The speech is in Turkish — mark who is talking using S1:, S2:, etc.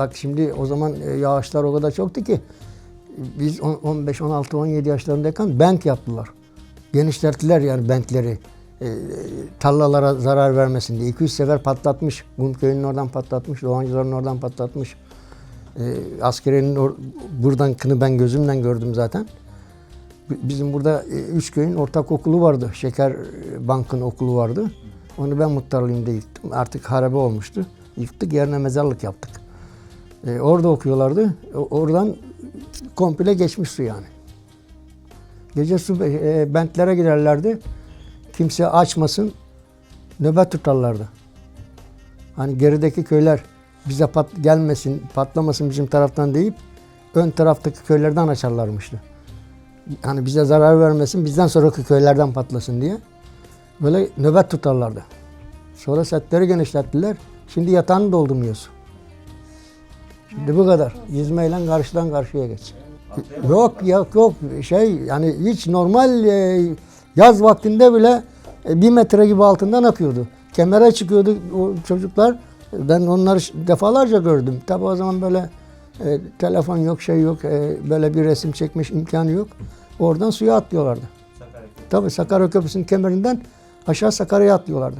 S1: Bak şimdi o zaman e, yağışlar o kadar çoktu ki biz on- 15, 16, 17 yaşlarındayken bent yaptılar. Genişlettiler yani bentleri. E, tarlalara zarar vermesin diye. 200 sefer patlatmış. Gumköy'ün oradan patlatmış. Doğancıların oradan patlatmış. E, askeriyenin or- buradan kını ben gözümden gördüm zaten. Bizim burada e, üç köyün ortak okulu vardı. Şeker e, Bank'ın okulu vardı. Onu ben muhtarlığımda yıktım. Artık harabe olmuştu. Yıktık yerine mezarlık yaptık. E, orada okuyorlardı. O- oradan komple geçmiş su yani. Gece su e, bentlere girerlerdi. Kimse açmasın. Nöbet tutarlardı. Hani gerideki köyler bize pat, gelmesin, patlamasın bizim taraftan deyip ön taraftaki köylerden açarlarmıştı. Hani bize zarar vermesin, bizden sonraki köylerden patlasın diye. Böyle nöbet tutarlardı. Sonra setleri genişlettiler. Şimdi yatağını doldurmuyoruz. Şimdi bu kadar. Yüzmeyle karşıdan karşıya geç. Yok yok yok şey yani hiç normal e, yaz vaktinde bile e, bir metre gibi altından akıyordu. Kemere çıkıyordu o çocuklar. Ben onları defalarca gördüm. Tabi o zaman böyle e, telefon yok şey yok e, böyle bir resim çekmiş imkanı yok. Oradan suya atlıyorlardı. Tabi Sakarya Köprüsü'nün kemerinden aşağı Sakarya'ya atlıyorlardı.